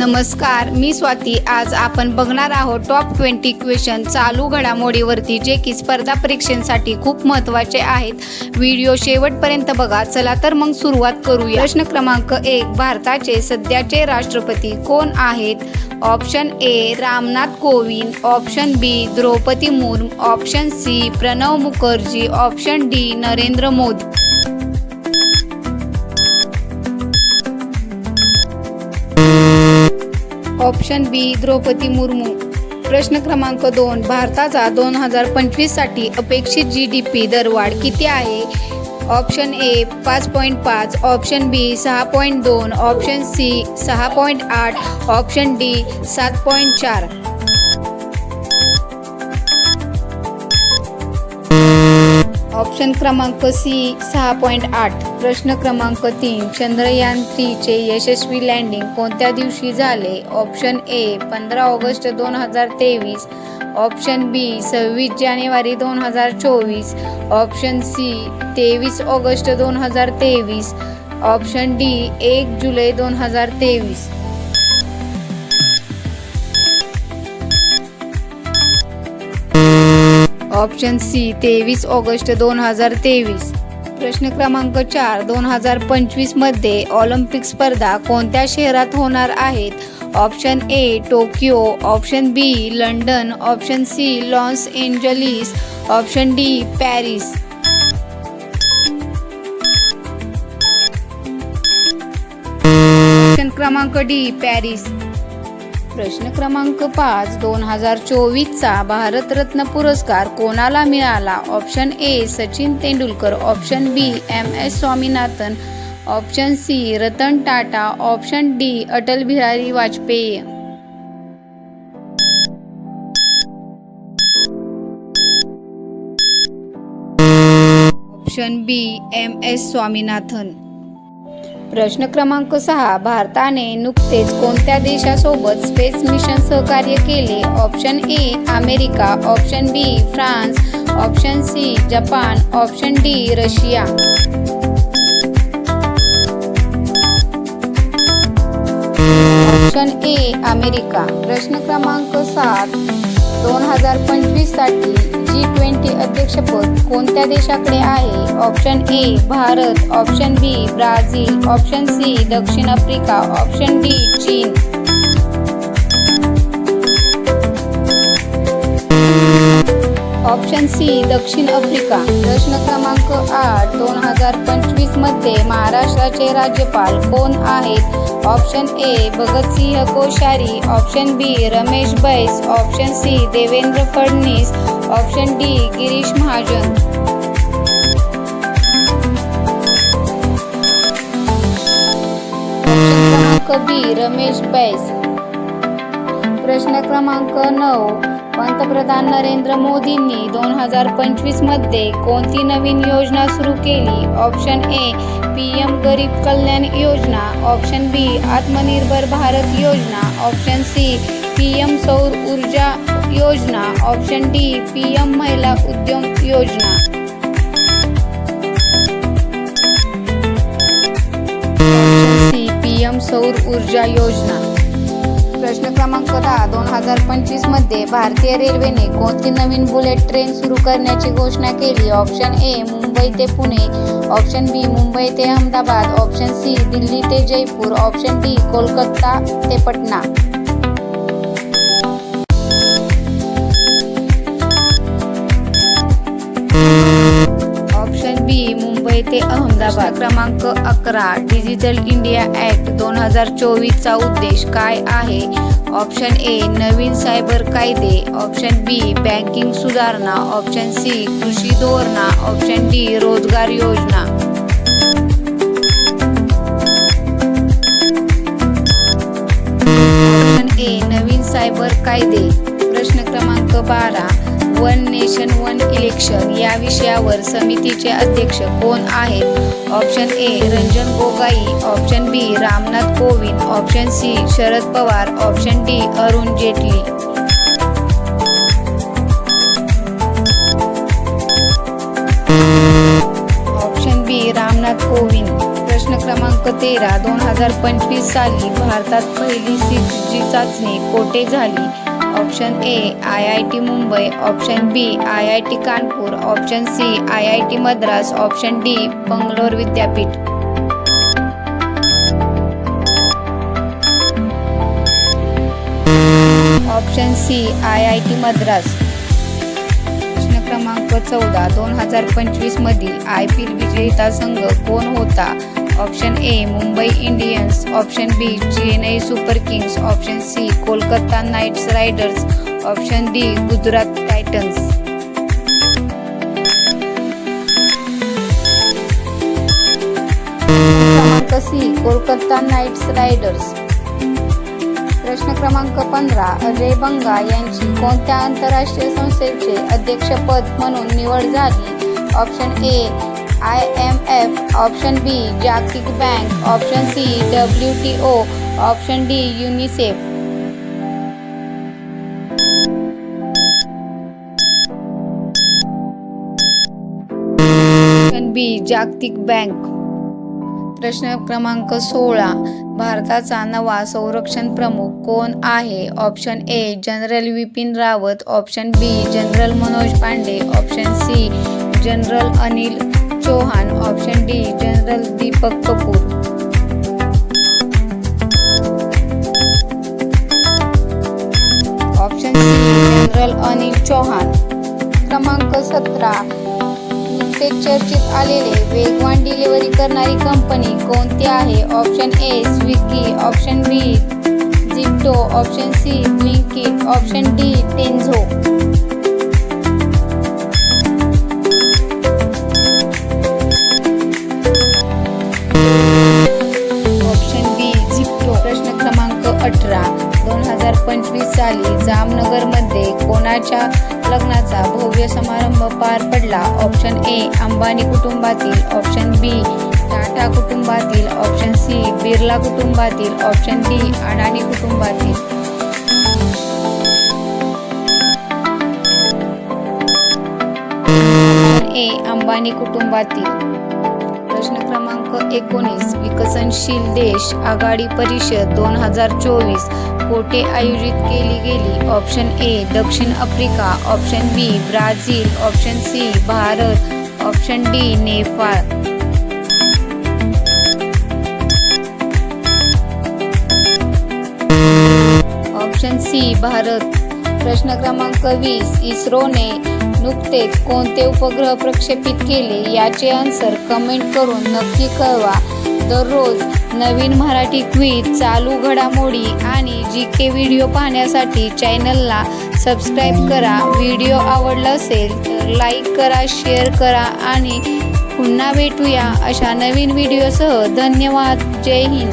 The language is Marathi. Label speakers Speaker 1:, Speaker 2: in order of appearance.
Speaker 1: नमस्कार मी स्वाती. आज आपण बघणार आहोत टॉप ट्वेंटी क्वेश्चन चालू घडामोडीवरती जे की स्पर्धा परीक्षेसाठी खूप महत्त्वाचे आहेत. व्हिडिओ शेवटपर्यंत बघा. चला तर मग सुरुवात करूया. प्रश्न क्रमांक एक भारताचे सध्याचे राष्ट्रपती कोण आहेत? Option A Ramnath Kovind. Option B Draupadi Murmu. Option C Pranab Mukherjee. Option D Narendra Modi. Option B Draupadi Murmu. प्रश्न क्रमांक दोन भारताचा दोन हजार पंचवीससाठी अपेक्षित जी डी पी दरवाढ किती आहे? ऑप्शन ए पाच पॉईंट पाच ऑप्शन बी सहा पॉईंट दोन ऑप्शन सी सहा पॉईंट आठ ऑप्शन डी सात पॉईंट चार. ऑप्शन क्रमांक सी सहा पॉईंट आठ. प्रश्न क्रमांक तीन चंद्रयान थ्रीचे यशस्वी लँडिंग कोणत्या दिवशी झाले? ऑप्शन ए पंधरा ऑगस्ट दोन हजार तेवीस. ऑप्शन बी सव्वीस जानेवारी दोन हजार चोवीस. ऑप्शन सी तेवीस ऑगस्ट दोन हजार तेवीस. ऑप्शन डी एक जुलै दोन हजार तेवीस. ऑप्शन सी तेवीस ऑगस्ट दोन हजार तेवीस. प्रश्न क्रमांक चार दोन हजार पंचवीसमध्ये ऑलिम्पिक स्पर्धा कोणत्या शहरात होणार आहेत? Option A Tokyo option B London option C Los Angeles option D Paris. Option क्रमांक डी पॅरिस. प्रश्न क्रमांक पाच दोन हजार चोवीसचा भारतरत्न पुरस्कार कोणाला मिळाला? Option A Sachin Tendulkar. Option B M S Swaminathan. Option C Ratan Tata. Option D Atal Bihari Vajpayee. Option B M S Swaminathan. प्रश्न क्रमांक सहा भारताने नुकतेच कोणत्या देशासोबत स्पेस मिशन सहकार्य केले? Option A America. Option B France option C Japan. Option D Russia. Option A America. प्रश्न क्रमांक सात दोन हजार पंचवीससाठी जी ट्वेंटी अध्यक्षपद कोणत्या देशाकडे आहे? Option A Bharat. Option B Brazil. Option C दक्षिण आफ्रिका. ऑप्शन डी चीन. ऑप्शन सी दक्षिण आफ्रिका. प्रश्न क्रमांक आठ दोन हजार पंचवीसमध्ये महाराष्ट्राचे राज्यपाल कोण आहेत? Option A Bhagat Singh Koshyari. Option B Ramesh Bais. Option C Devendra Fadnavis option D Girish Mahajan. क्रमांक बी रमेश बैस. प्रश्न क्रमांक नऊ पंतप्रधान नरेंद्र मोदींनी दोन हजार पंचवीसमध्ये कोणती नवीन योजना सुरू केली? ऑप्शन ए पी एम गरीब कल्याण योजना. ऑप्शन बी आत्मनिर्भर भारत योजना. ऑप्शन सी पी एम सौर ऊर्जा योजना ऑप्शन डी पी एम महिला उद्यम योजना. सी पी एम सौर ऊर्जा योजना. प्रश्न क्रमांक दहा दोन हजार पंचवीसमध्ये भारतीय रेल्वेने कोणती नवीन बुलेट ट्रेन सुरू करण्याची घोषणा केली? ऑप्शन ए मुंबई ते पुणे. ऑप्शन बी मुंबई ते अहमदाबाद. ऑप्शन सी दिल्ली ते जयपूर. ऑप्शन डी कोलकाता ते पटना. अहमदाबाद क्रमांक अकरा डिजिटल इंडिया ॲक्ट दोन हजार चोवीसचा उद्देश काय आहे? ऑप्शन ए नवीन सायबर कायदे. ऑप्शन बी बँकिंग सुधारणा. ऑप्शन सी कृषी धोरणा. ऑप्शन डी रोजगार योजना. ऑप्शन ए नवीन सायबर कायदे. प्रश्न क्रमांक बारा वन नेशन वन इलेक्शन या विषयावर समितीचे अध्यक्ष कोण आहेत? Option A Ranjan Gogoi option B Ramnath Kovind option C Sharad Pawar option D Arun Jaitley. Option B Ramnath Kovind. प्रश्न क्रमांक तेरा दोन हजार पंचवीस साली भारतात पहिली सिक्स जी चाचणी कोठे झाली? Option A I I T Mumbai option B I I T Kanpur option C I I T Madras option D Bangalore विद्यापीठ. Option C I I T Madras. क्रमांक चौदा दोन हजार पंचवीस मधील आय पी एल विजेता संघ कोण होता? Option A Mumbai Indians option B Chennai Super Kings option C Kolkata Knights Riders option D Gujarat Titans क्रमांक सी कोलकाता नाईट्स रायडर्स प्रश्न क्रमांक पंधरा अजय बंगा यांची कोणत्या आंतरराष्ट्रीय संस्थेचे अध्यक्षपद म्हणून निवड झाली? Option A I M F option B जागतिक bank option C W T O option D UNICEF option B जागतिक बँक. प्रश्न क्रमांक सोळा. भारताचा नवा संरक्षण प्रमुख कोण आहे? Option A general Bipin Rawat. Option B general Manoj Pande. Option C general Anil Chauhan. Option D general Deepak Kapoor. Option C general Anil Chauhan. क्रमांक सतरा. नुकतेच चर्चेत आलेले वेगवान डिलिव्हरी करणारी कंपनी कोणती आहे? Option A Swiggy option B Zepto option C Blinkit option D Tenzo option B Zepto प्रश्न क्रमांक अठरा. दोन हजार पंचवीस साली जामनगरमध्ये लग्नाच्या लग्नाचा भव्य समारंभ पार पडला. ऑप्शन ए अंबानी कुटुंबातील. ऑप्शन बी टाटा कुटुंबातील. ऑप्शन सी बिर्ला कुटुंबातील. ऑप्शन डी अडाणी कुटुंबातील. ए अंबानी कुटुंबातील. प्रश्न क्रमांक एकोणीस विकसनशील देश आघाडी परिषद दोन हजार चोवीस. कोठे आयोजित केली गेली? ऑप्शन ए दक्षिण Africa. Option B Brazil. Option C Bharat. Option D Nepal. Option C Bharat. प्रश्न क्रमांक वीस इस्रोने नुकतेच कोणते उपग्रह प्रक्षेपित केले याचे आन्सर कमेंट करून नक्की कळवा. दररोज नवीन मराठी क्विज चालू घडामोडी आणि जी के व्हिडिओ पाहण्यासाठी चॅनलला सबस्क्राईब करा. व्हिडिओ आवडला असेल तर लाईक करा शेअर करा आणि पुन्हा भेटूया अशा नवीन व्हिडिओसह धन्यवाद. जय हिंद.